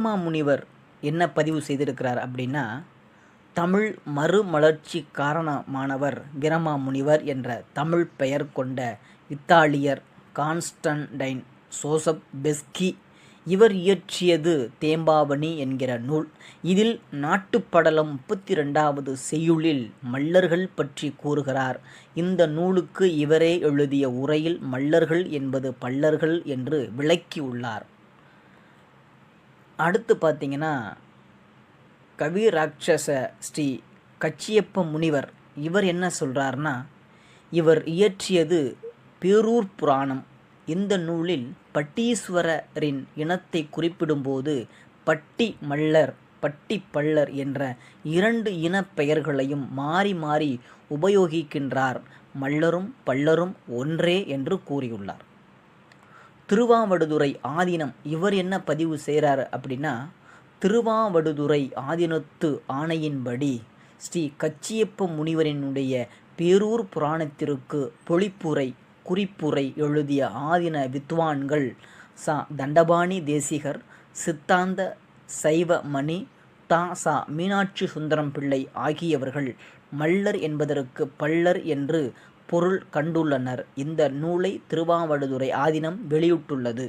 முனிவர் என்ன பதிவு செய்திருக்கிறார் அப்படின்னா தமிழ் மறுமலர்ச்சி காரணமானவர் வீரமாமுனிவர் என்ற தமிழ் பெயர் கொண்ட இத்தாலியர் கான்ஸ்டன்டைன் சோசப் பெஸ்கி இவர் இயற்றியது தேம்பாவணி என்கிற நூல். இதில் நாட்டுப்படலம் முப்பத்தி ரெண்டாவது செய்யுளில் மல்லர்கள் பற்றி கூறுகிறார். இந்த நூலுக்கு இவரே எழுதிய உரையில் மல்லர்கள் என்பது பல்லர்கள் என்று விளக்கியுள்ளார். அடுத்து பார்த்தீங்கன்னா கவி ராட்சச ஸ்ரீ கச்சியப்ப முனிவர் இவர் என்ன சொல்கிறார்னா இவர் இயற்றியது பேரூர் புராணம். இந்த நூலில் பட்டீஸ்வரரின் இனத்தை குறிப்பிடும்போது பட்டி மல்லர் பட்டி பள்ளர் என்ற இரண்டு இனப் பெயர்களையும் மாறி மாறி உபயோகிக்கின்றார். மல்லரும் பல்லரும் ஒன்றே என்று கூறியுள்ளார். திருவாவடுதுறை ஆதீனம் இவர் என்ன பதிவு செய்கிறார் அப்படின்னா திருவாவடுதுறை ஆதீனத்து ஆணையின்படி ஸ்ரீ கச்சியப்ப முனிவரினுடைய பேரூர் புராணத்திற்கு பொழிப்புரை குறிப்புரை எழுதிய ஆதீன வித்வான்கள் சா. தண்டபாணி தேசிகர் சித்தாந்த சைவமணி தா. சா. மீனாட்சி சுந்தரம் பிள்ளை ஆகியவர்கள் மல்லர் என்பதற்கு பல்லர் என்று பொருள் கண்டுள்ளனர். இந்த நூலை திருவாவடுதுறை ஆதீனம் வெளியிட்டுள்ளது.